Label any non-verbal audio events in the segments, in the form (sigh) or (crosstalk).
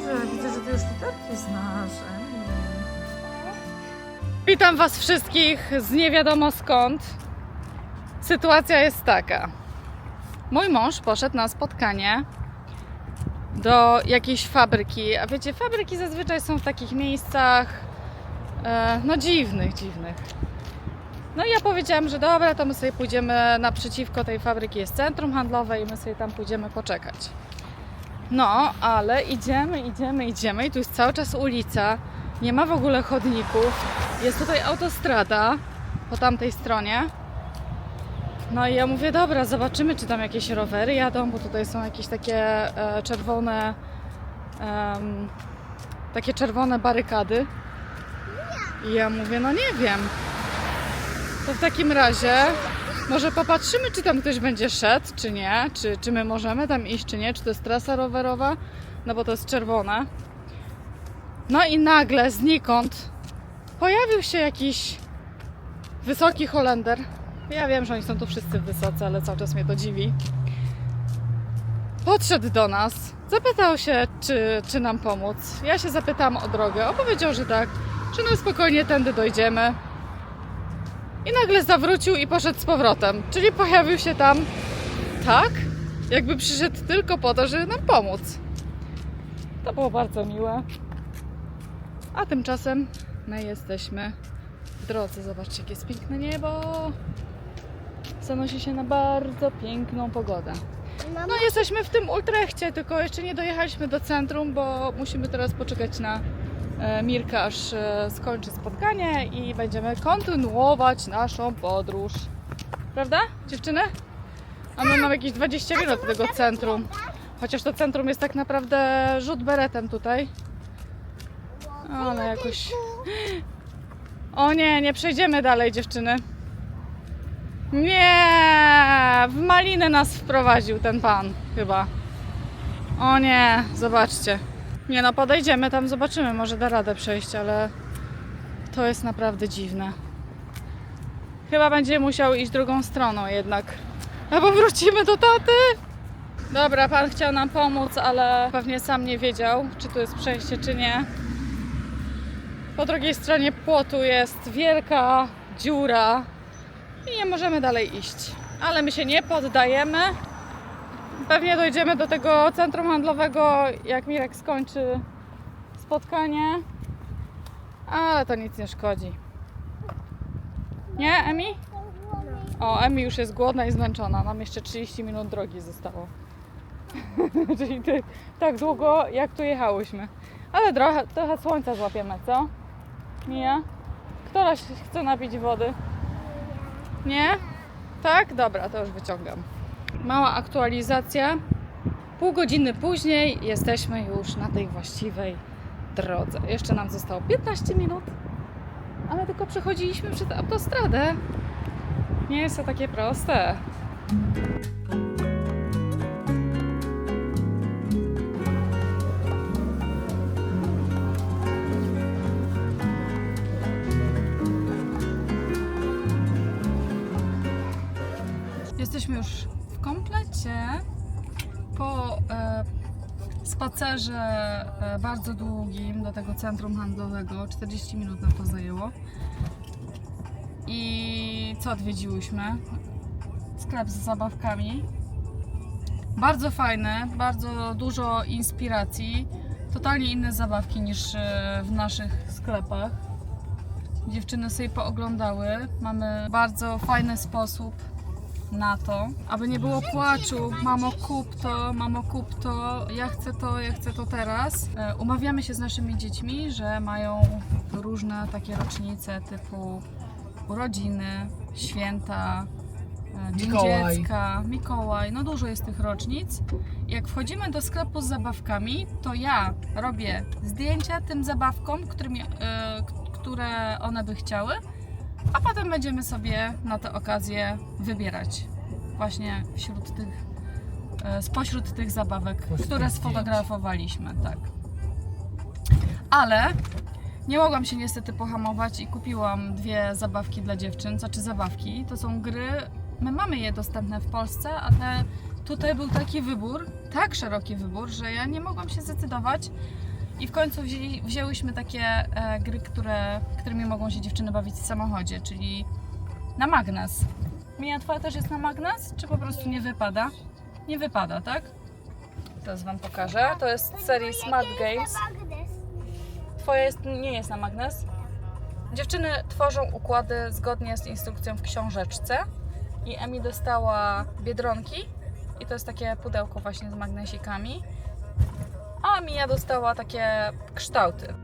dobrze. Widzę, że ty już literki znasz. Witam Was wszystkich z nie wiadomo skąd. Sytuacja jest taka. Mój mąż poszedł na spotkanie do jakiejś fabryki. A wiecie, fabryki zazwyczaj są w takich miejscach e, no dziwnych, dziwnych. No i ja powiedziałam, że dobra, to my sobie pójdziemy naprzeciwko tej fabryki jest centrum handlowe i my sobie tam pójdziemy poczekać. No, ale idziemy, idziemy, idziemy i tu jest cały czas ulica. Nie ma w ogóle chodników. Jest tutaj autostrada po tamtej stronie. No i ja mówię, dobra, zobaczymy, czy tam jakieś rowery jadą, bo tutaj są jakieś takie e, czerwone, em, takie czerwone barykady. I ja mówię, no nie wiem. To w takim razie może popatrzymy, czy tam ktoś będzie szedł, czy nie, czy, czy my możemy tam iść, czy nie, czy to jest trasa rowerowa, no bo to jest czerwone. No i nagle znikąd pojawił się jakiś wysoki Holender. Ja wiem, że oni są tu wszyscy wysocy, ale cały czas mnie to dziwi. Podszedł do nas, zapytał się, czy, czy nam pomóc. Ja się zapytałam o drogę. Opowiedział, że tak, że no spokojnie tędy dojdziemy. I nagle zawrócił i poszedł z powrotem. Czyli pojawił się tam tak, jakby przyszedł tylko po to, żeby nam pomóc. To było bardzo miłe. A tymczasem my jesteśmy w drodze. Zobaczcie, jakie jest piękne niebo. Zanosi się na bardzo piękną pogodę. No jesteśmy w tym Ultrechcie, tylko jeszcze nie dojechaliśmy do centrum, bo musimy teraz poczekać na e, Mirkę, aż e, skończy spotkanie i będziemy kontynuować naszą podróż. Prawda, dziewczyny? A my mamy jakieś 20 minut do tego centrum. Chociaż to centrum jest tak naprawdę rzut beretem tutaj. Ale jakoś. O nie, nie przejdziemy dalej, dziewczyny. Nie! W malinę nas wprowadził ten pan, chyba. O nie, zobaczcie. Nie no, podejdziemy tam, zobaczymy, może da radę przejść, ale to jest naprawdę dziwne. Chyba będzie musiał iść drugą stroną jednak. Albo wrócimy do taty. Dobra, pan chciał nam pomóc, ale pewnie sam nie wiedział, czy tu jest przejście, czy nie. Po drugiej stronie płotu jest wielka dziura i nie możemy dalej iść. Ale my się nie poddajemy. Pewnie dojdziemy do tego centrum handlowego, jak Mirek skończy spotkanie. Ale to nic nie szkodzi. Nie, Emi? O, Emi już jest głodna i zmęczona. Nam jeszcze 30 minut drogi zostało. (laughs) Czyli ty, tak długo, jak tu jechałyśmy. Ale trochę, trochę słońca złapiemy, co? Mija? Któraś chce napić wody? Nie? Tak? Dobra, to już wyciągam. Mała aktualizacja. Pół godziny później jesteśmy już na tej właściwej drodze. Jeszcze nam zostało 15 minut, ale tylko przechodziliśmy przez autostradę. Nie jest to takie proste. Jesteśmy już w komplecie po e, spacerze e, bardzo długim do tego centrum handlowego. 40 minut nam to zajęło. I co odwiedziłyśmy? Sklep z zabawkami. Bardzo fajny, bardzo dużo inspiracji. Totalnie inne zabawki niż e, w naszych sklepach. Dziewczyny sobie pooglądały. Mamy bardzo fajny sposób na to, aby nie było płaczu. Mamo, kup to, mamo, kup to, ja chcę to, ja chcę to teraz. E, Umawiamy się z naszymi dziećmi, że mają różne takie rocznice typu urodziny, święta, e, Dzień Mikołaj. Dziecka, Mikołaj, no dużo jest tych rocznic. Jak wchodzimy do sklepu z zabawkami, to ja robię zdjęcia tym zabawkom, którymi, e, które one by chciały, a potem będziemy sobie na tę okazję wybierać właśnie wśród tych, e, spośród tych zabawek, Spośród które tych sfotografowaliśmy, tak. Ale nie mogłam się niestety pohamować i kupiłam dwie zabawki dla dziewczyn, znaczy zabawki, to są gry, my mamy je dostępne w Polsce, a te tutaj był taki wybór, tak szeroki wybór, że ja nie mogłam się zdecydować. I w końcu wzięli, wzięłyśmy takie e, gry, które, którymi mogą się dziewczyny bawić w samochodzie, czyli na magnes. Mija twoja też jest na magnes, czy po prostu nie wypada? Nie wypada, tak? Teraz wam pokażę. To jest serii Smart Games. Twoja jest, nie jest na magnes. Dziewczyny tworzą układy zgodnie z instrukcją w książeczce. I Emi dostała biedronki. I to jest takie pudełko właśnie z magnesikami. A Mia dostała takie kształty.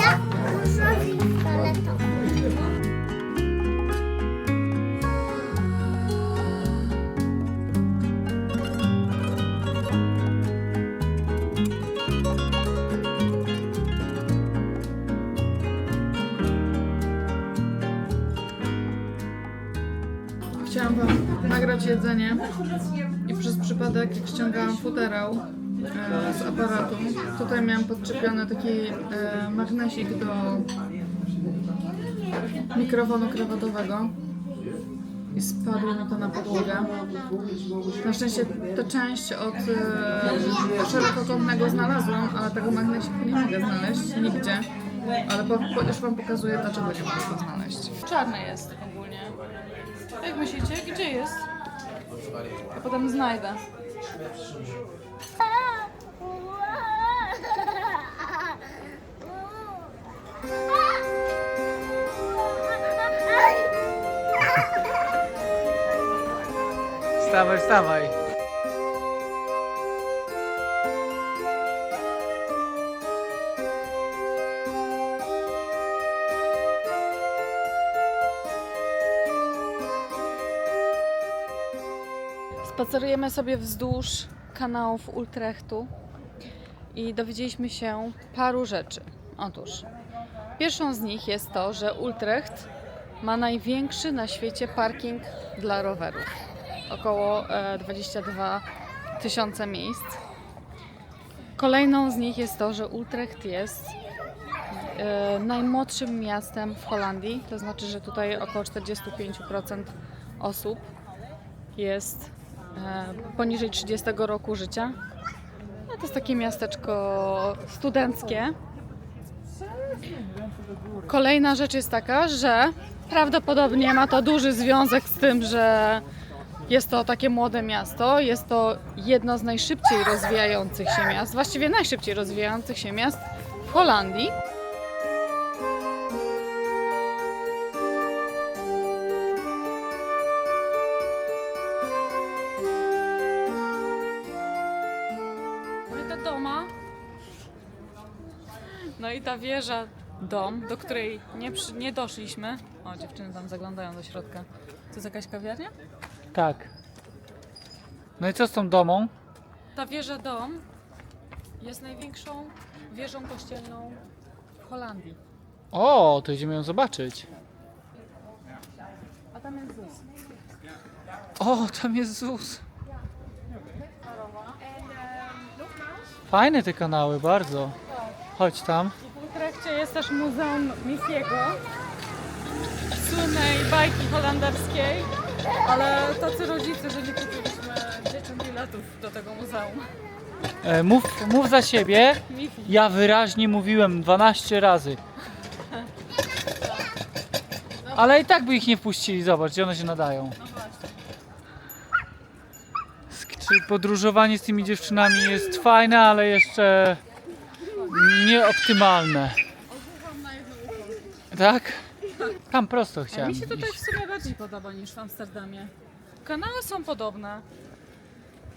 Ja jedzenie i przez przypadek jak ściągałam futerał e, z aparatu, tutaj miałam podczepiony taki e, magnesik do mikrofonu krawatowego i spadło mi to na podłogę. Na szczęście tę część od e, szerokokątnego znalazłam, ale tego magnesiku nie mogę znaleźć nigdzie. Ale po, po, już Wam pokazuję, dlaczego nie mogę go znaleźć. Czarny jest ogólnie. Jak myślicie, gdzie jest? Ja potem znajdę. Wstawaj, wstawaj. Spacerujemy sobie wzdłuż kanałów Utrechtu i dowiedzieliśmy się paru rzeczy. Otóż, pierwszą z nich jest to, że Utrecht ma największy na świecie parking dla rowerów. Około e, 22 tysiące miejsc. Kolejną z nich jest to, że Utrecht jest e, najmłodszym miastem w Holandii. To znaczy, że tutaj około 45% osób jest e, poniżej 30 roku życia. No to jest takie miasteczko studenckie. Kolejna rzecz jest taka, że prawdopodobnie ma to duży związek z tym, że jest to takie młode miasto. Jest to jedno z najszybciej rozwijających się miast, właściwie najszybciej rozwijających się miast w Holandii. Doma. No i ta wieża, dom, do której nie, przy, nie doszliśmy. O, dziewczyny tam zaglądają do środka. To jest jakaś kawiarnia? Tak. No i co z tą domą? Ta wieża dom jest największą wieżą kościelną w Holandii. O, to idziemy ją zobaczyć. A tam jest ZUS. O, tam jest ZUS. Fajne te kanały, bardzo. Chodź tam. W Utrechcie jest też Muzeum Missiego, słynnej bajki holenderskiej, ale tacy rodzice, że nie kupiliśmy dzieciom biletów do tego muzeum. E, mów, mów za siebie. Mifi. Ja wyraźnie mówiłem 12 razy. (laughs) Ale i tak by ich nie wpuścili, zobacz, gdzie one się nadają. Sk- Czy podróżowanie z tymi dziewczynami jest fajne, ale jeszcze nieoptymalne. Tak? Tam prosto chciałem Mi się tutaj iść. w sumie bardziej podoba niż w Amsterdamie. Kanały są podobne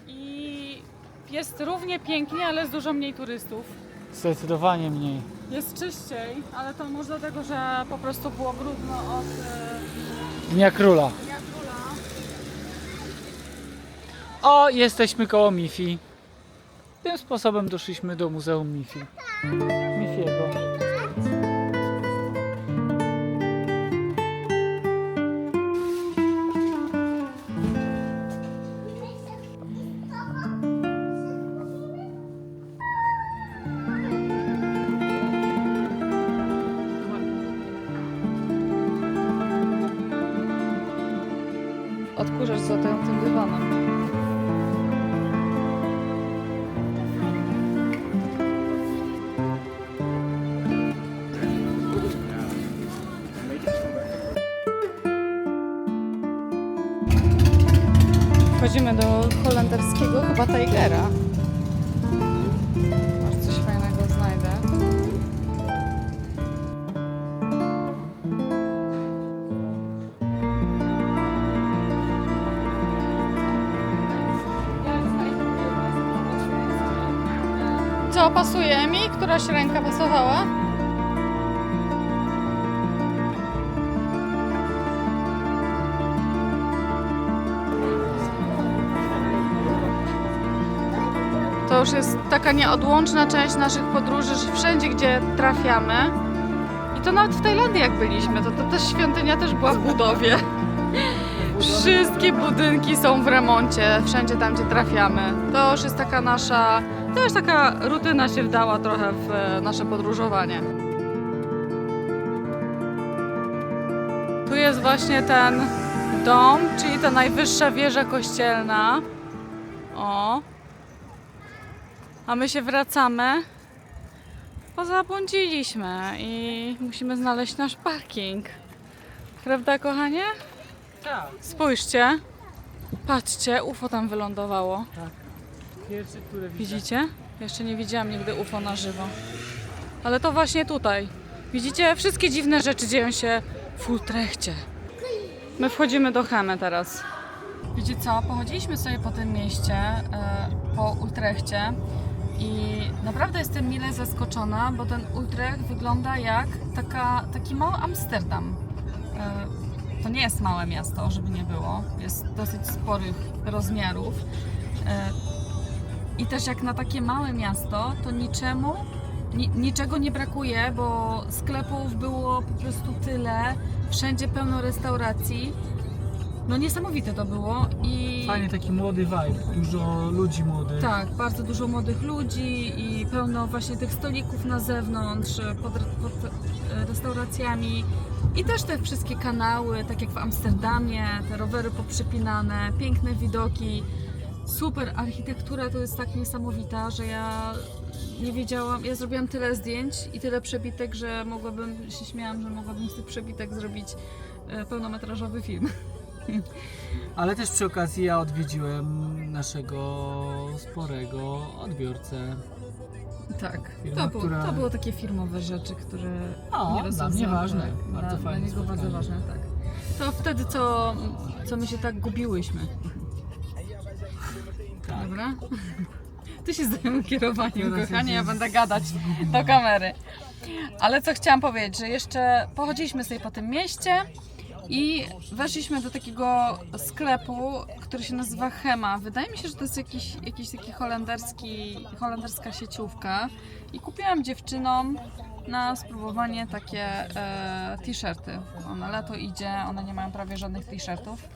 i jest równie pięknie, ale z dużo mniej turystów. Zdecydowanie mniej. Jest czyściej, ale to może dlatego, że po prostu było brudno od e, Dnia Króla. dnia króla. O, jesteśmy koło Mifi. tym sposobem doszliśmy do Muzeum Mifi. Mifiego. Odkurzacz za tym, tym dywanem. Do holenderskiego chyba Tigera. Może coś fajnego znajdę. Co pasuje mi? Któraś ręka pasowała? To już jest taka nieodłączna część naszych podróży, że wszędzie, gdzie trafiamy, i to nawet w Tajlandii jak byliśmy, to, to też świątynia też była w budowie. (laughs) Wszystkie budynki są w remoncie, wszędzie tam, gdzie trafiamy. To już jest taka nasza, to już taka rutyna się wdała trochę w e, nasze podróżowanie. Tu jest właśnie ten dom, czyli ta najwyższa wieża kościelna. O. A my się wracamy, bo zabłądziliśmy i musimy znaleźć nasz parking. Prawda, kochanie? Tak. Spójrzcie. Patrzcie, UFO tam wylądowało. Pierwszy, które widzę. Widzicie? Jeszcze nie widziałam nigdy UFO na żywo. Ale to właśnie tutaj. Widzicie? Wszystkie dziwne rzeczy dzieją się w Utrechcie. My wchodzimy do Hemy teraz. Wiecie co? Pochodziliśmy sobie po tym mieście, e, po Utrechcie i naprawdę jestem mile zaskoczona, bo ten Utrecht wygląda jak taka, taki mały Amsterdam. E, To nie jest małe miasto, żeby nie było. Jest dosyć sporych rozmiarów. E, i też jak na takie małe miasto, to niczemu, ni, niczego nie brakuje, bo sklepów było po prostu tyle, wszędzie pełno restauracji. No niesamowite to było i Fajnie taki młody vibe, dużo ludzi młodych. tak, bardzo dużo młodych ludzi i pełno właśnie tych stolików na zewnątrz, pod, pod e, restauracjami. I też te wszystkie kanały, tak jak w Amsterdamie, te rowery poprzypinane, piękne widoki. Super architektura to jest tak niesamowita, że ja nie wiedziałam. Ja zrobiłam tyle zdjęć i tyle przebitek, że mogłabym, się śmiałam, że mogłabym z tych przebitek zrobić e, pełnometrażowy film. (laughs) Ale też przy okazji ja odwiedziłem naszego sporego odbiorcę. Tak, Firma, to, było, która- to było takie firmowe rzeczy, które O, nie dla mnie ważne. Bardzo dla, dla fajne niego bardzo ważne, tak. To wtedy, co, co my się tak gubiłyśmy, (laughs) Tak. dobra? Ty się zajmą kierowaniem, Teraz kochanie, ja będę gadać do kamery. Ale co chciałam powiedzieć, że jeszcze pochodziliśmy sobie po tym mieście i weszliśmy do takiego sklepu, który się nazywa Hema. Wydaje mi się, że to jest jakiś, jakiś taki holenderski, holenderska sieciówka. I kupiłam dziewczynom na spróbowanie takie e, t-shirty. Ona lato idzie, one nie mają prawie żadnych t-shirtów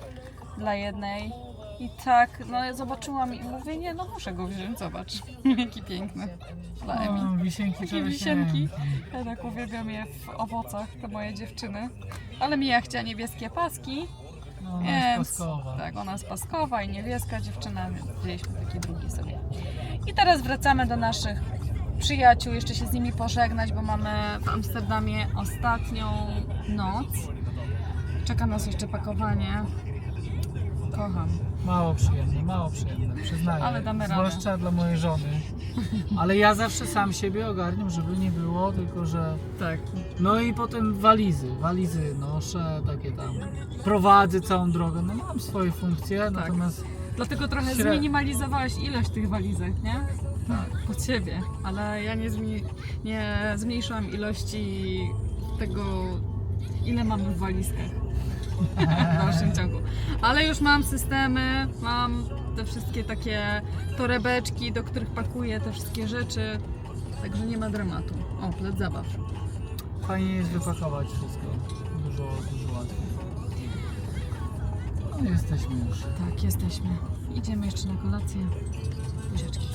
dla jednej. I tak, no ja zobaczyłam i mówię, nie, no muszę go wziąć, zobacz. (laughs) Jaki piękny dla Emi. O, wisienki Takie to wisienki. wisienki. Ja tak uwielbiam je w owocach, te moje dziewczyny. Ale Mija chciała niebieskie paski, No, ona jest więc paskowa. tak, ona jest paskowa i niebieska dziewczyna, więc wzięliśmy taki drugi sobie. I teraz wracamy do naszych przyjaciół, jeszcze się z nimi pożegnać, bo mamy w Amsterdamie ostatnią noc. Czeka nas jeszcze pakowanie. Kocham. Mało przyjemne, mało przyjemne, przyznaję. Ale damy radę. Zwłaszcza dla mojej żony. Ale ja zawsze sam siebie ogarniam, żeby nie było, tylko że... Tak. No i potem walizy, walizy noszę, takie tam. Prowadzę całą drogę, no mam swoje funkcje, natomiast Dlatego trochę Śre- zminimalizowałeś ilość tych walizek, nie? Tak. Pod siebie. Ale ja nie, zmi- nie zmniejszyłam ilości tego, ile mamy w walizkach. W dalszym ciągu. Ale już mam systemy, mam te wszystkie takie torebeczki, do których pakuję te wszystkie rzeczy. Także nie ma dramatu. O, plac zabaw. Fajnie jest wypakować wszystko. Dużo, dużo łatwiej. No jesteśmy już. Tak, jesteśmy. Idziemy jeszcze na kolację. Buziaczki.